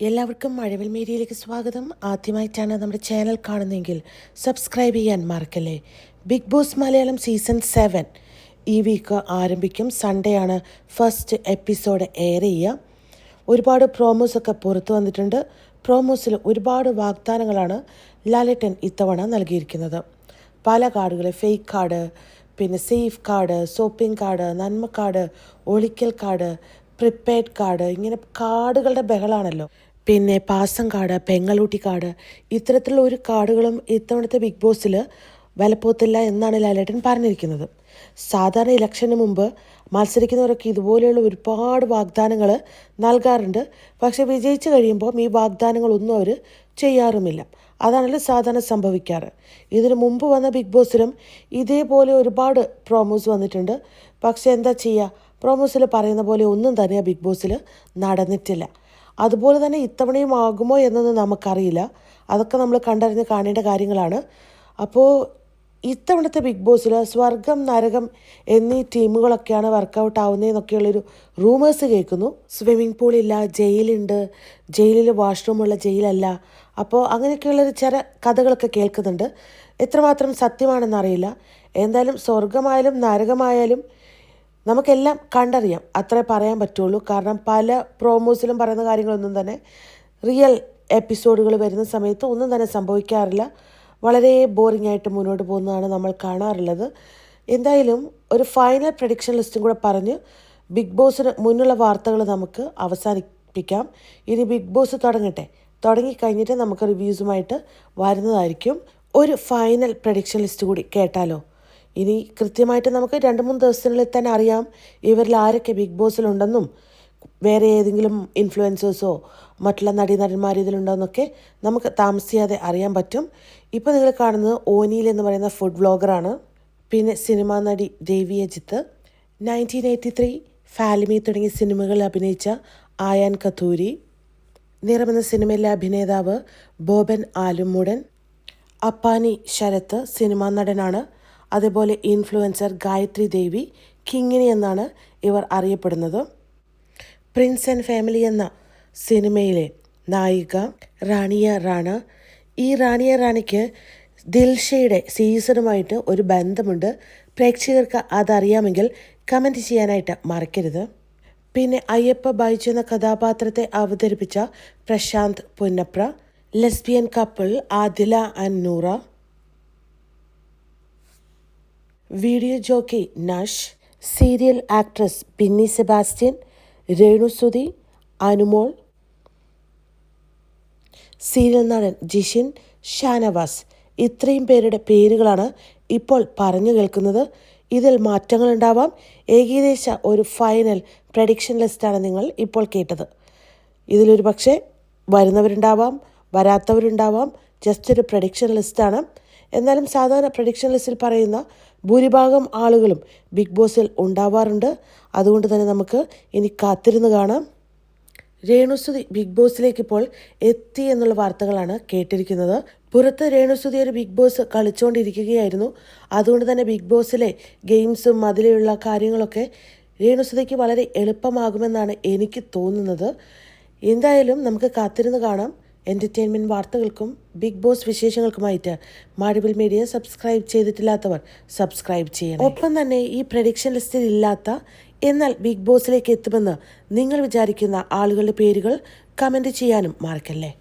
എല്ലാവർക്കും മഴവിൽ മീഡിയയിലേക്ക് സ്വാഗതം. ആദ്യമായിട്ടാണ് നമ്മുടെ ചാനൽ കാണുന്നതെങ്കിൽ സബ്സ്ക്രൈബ് ചെയ്യാൻ മറക്കല്ലേ. Big Boss Malayalam season seven ഈ വീക്ക് ആരംഭിക്കും. സൺഡേ ആണ് ഫസ്റ്റ് എപ്പിസോഡ് എയർ ചെയ്യുക. ഒരുപാട് പ്രോമോസ് ഒക്കെ പുറത്തു വന്നിട്ടുണ്ട്. പ്രോമോസിൽ ഒരുപാട് വാഗ്ദാനങ്ങളാണ് ലാലേട്ടൻ ഇത്തവണ നൽകിയിരിക്കുന്നത്. പല കാർഡുകൾ ഫേക്ക് കാർഡ് പിന്നെ സേഫ് കാർഡ് സോപ്പിംഗ് കാർഡ് നന്മ കാർഡ് ഒളിക്കൽ കാർഡ് പ്രിപ്പയർഡ് കാർഡ് ഇങ്ങനെ കാർഡുകളുടെ ബഹളാണല്ലോ. പിന്നെ പെങ്ങളൂട്ടി കാട് ഇത്തരത്തിലുള്ള ഒരു കാടുകളും ഇത്തവണത്തെ ബിഗ് ബോസിൽ വിലപ്പോത്തില്ല എന്നാണ് ലാലേട്ടൻ പറഞ്ഞിരിക്കുന്നത്. സാധാരണ ഇലക്ഷന് മുമ്പ് മത്സരിക്കുന്നവരൊക്കെ ഇതുപോലെയുള്ള ഒരുപാട് വാഗ്ദാനങ്ങൾ നൽകാറുണ്ട്. പക്ഷെ വിജയിച്ചു കഴിയുമ്പോൾ ഈ വാഗ്ദാനങ്ങളൊന്നും അവർ ചെയ്യാറുമില്ല. അതാണല്ലോ സാധാരണ സംഭവിക്കാറ്. ഇതിന് മുമ്പ് വന്ന ബിഗ് ബോസിലും ഇതേപോലെ ഒരുപാട് പ്രോമോസ് വന്നിട്ടുണ്ട്. പക്ഷേ എന്താ ചെയ്യുക പ്രോമോസിൽ പറയുന്ന പോലെ ഒന്നും തന്നെ ബിഗ് ബോസിൽ നടന്നിട്ടില്ല. അതുപോലെ തന്നെ ഇത്തവണയും ആകുമോ എന്നത് നമുക്കറിയില്ല. അതൊക്കെ നമ്മൾ കണ്ടറിഞ്ഞ് കാണേണ്ട കാര്യങ്ങളാണ്. അപ്പോൾ ഇത്തവണത്തെ ബിഗ് ബോസിൽ സ്വർഗം നരകം എന്നീ ടീമുകളൊക്കെയാണ് വർക്കൗട്ട് ആവുന്നതെന്നൊക്കെയുള്ളൊരു റൂമേഴ്സ് കേൾക്കുന്നു. സ്വിമ്മിംഗ് പൂളില്ല ജയിലുണ്ട്. ജയിലിൽ വാഷ്റൂമുള്ള ജയിലല്ല. അപ്പോൾ അങ്ങനെയൊക്കെയുള്ളൊരു ചില കഥകളൊക്കെ കേൾക്കുന്നുണ്ട്. എത്രമാത്രം സത്യമാണെന്നറിയില്ല. എന്തായാലും സ്വർഗമായാലും നരകമായാലും നമുക്കെല്ലാം കണ്ടറിയാം. അത്രേ പറയാൻ പറ്റുള്ളൂ. കാരണം പല പ്രോമോസിലും പറയുന്ന കാര്യങ്ങളൊന്നും തന്നെ റിയൽ എപ്പിസോഡുകൾ വരുന്ന സമയത്ത് ഒന്നും തന്നെ സംഭവിക്കാറില്ല. വളരെ ബോറിംഗ് ആയിട്ട് മുന്നോട്ട് പോകുന്നതാണ് നമ്മൾ കാണാറുള്ളത്. എന്തായാലും ഒരു ഫൈനൽ പ്രഡിക്ഷൻ ലിസ്റ്റും കൂടെ പറഞ്ഞ് ബിഗ് ബോസിന് മുന്നുള്ള വാർത്തകൾ നമുക്ക് അവസാനിപ്പിക്കാം. ഇനി ബിഗ് ബോസ് തുടങ്ങട്ടെ. തുടങ്ങിക്കഴിഞ്ഞിട്ട് നമുക്ക് റിവ്യൂസുമായിട്ട് വരുന്നതായിരിക്കും. ഒരു ഫൈനൽ പ്രഡിക്ഷൻ ലിസ്റ്റ് കൂടി കേട്ടാലോ? ഇനി കൃത്യമായിട്ട് നമുക്ക് രണ്ട് മൂന്ന് ദിവസത്തിനുള്ളിൽ തന്നെ അറിയാം ഇവരിൽ ആരൊക്കെ ബിഗ് ബോസിലുണ്ടെന്നും വേറെ ഏതെങ്കിലും ഇൻഫ്ലുവൻസേഴ്സോ മറ്റുള്ള നടീനടന്മാർ ഇതിലുണ്ടോയെന്നൊക്കെ നമുക്ക് താമസിയാതെ അറിയാൻ പറ്റും. ഇപ്പോൾ നിങ്ങൾ കാണുന്നത് ഓനിയിൽ എന്ന് പറയുന്ന ഫുഡ് വ്ളോഗറാണ് പിന്നെ സിനിമാ നടി Devi Ajith. Nineteen eighty three Falimy തുടങ്ങിയ സിനിമകളിൽ അഭിനയിച്ച ആയാൻ കത്തൂരി നിറമെന്ന സിനിമയിലെ അഭിനേതാവ് ബോബൻ ആലുമൂടൻ. അപ്പാനി ശരത്ത് സിനിമാ നടനാണ്. അതേപോലെ ഇൻഫ്ലുവൻസർ ഗായത്രി ദേവി കിങ്ങിണി എന്നാണ് ഇവർ അറിയപ്പെടുന്നത്. പ്രിൻസ് ആൻഡ് ഫാമിലി എന്ന സിനിമയിലെ നായിക റാണിയ റാണ. ഈ റാണിയ റാണിക്ക് ദിൽഷയുടെ സീസണുമായിട്ട് ഒരു ബന്ധമുണ്ട്. പ്രേക്ഷകർക്ക് അതറിയാമെങ്കിൽ കമന്റ് ചെയ്യാനായിട്ട് മറക്കരുത്. പിന്നെ അയ്യപ്പ ബൈജു എന്ന കഥാപാത്രത്തെ അവതരിപ്പിച്ച Prashanth Punnapra lesbian couple Adhila and Noora. Video jockey നഷ് serial actress Binny Sebastian Renu Sudhi Anumol serial നടൻ ജിഷിൻ ഷാനവാസ്. ഇത്രയും പേരുടെ പേരുകളാണ് ഇപ്പോൾ പറഞ്ഞു കേൾക്കുന്നത്. ഇതിൽ മാറ്റങ്ങളുണ്ടാവാം. ഏകദേശ ഒരു ഫൈനൽ പ്രഡിക്ഷൻ ലിസ്റ്റാണ് നിങ്ങൾ ഇപ്പോൾ കേട്ടത്. ഇതിലൊരു പക്ഷേ വരുന്നവരുണ്ടാവാം വരാത്തവരുണ്ടാവാം. ജസ്റ്റ് ഒരു പ്രഡിക്ഷൻ ലിസ്റ്റാണ്. എന്നാലും സാധാരണ പ്രഡിക്ഷൻ ലിസ്റ്റിൽ പറയുന്ന ഭൂരിഭാഗം ആളുകളും ബിഗ് ബോസിൽ ഉണ്ടാവാറുണ്ട്. അതുകൊണ്ട് തന്നെ നമുക്ക് ഇനി കാത്തിരുന്ന് കാണാം. രേണുസുതി ബിഗ് ബോസിലേക്ക് ഇപ്പോൾ എത്തി എന്നുള്ള വാർത്തകളാണ് കേട്ടിരിക്കുന്നത്. പുറത്ത് രേണുസുതി ഒരു ബിഗ് ബോസ് കളിച്ചുകൊണ്ടിരിക്കുകയായിരുന്നു അതുകൊണ്ട് തന്നെ ബിഗ് ബോസിലെ ഗെയിംസും അതിലെയുള്ള കാര്യങ്ങളൊക്കെ രേണുസുതിക്ക് വളരെ എളുപ്പമാകുമെന്നാണ് എനിക്ക് തോന്നുന്നത്. എന്തായാലും നമുക്ക് കാത്തിരുന്ന് കാണാം. എന്റർടൈൻമെന്റ് വാർത്തകൾക്കും ബിഗ് ബോസ് വിശേഷങ്ങൾക്കുമായിട്ട് മാഡിബിൾ മീഡിയ സബ്സ്ക്രൈബ് ചെയ്തിട്ടില്ലാത്തവർ സബ്സ്ക്രൈബ് ചെയ്യണം. ഒപ്പം തന്നെ ഈ പ്രഡിക്ഷൻ ലിസ്റ്റിൽ ഇല്ലാത്ത എന്നാൽ ബിഗ് ബോസിലേക്ക് എത്തുമെന്ന് നിങ്ങൾ വിചാരിക്കുന്ന ആളുകളുടെ പേരുകൾ കമന്റ് ചെയ്യാനും മറക്കല്ലേ?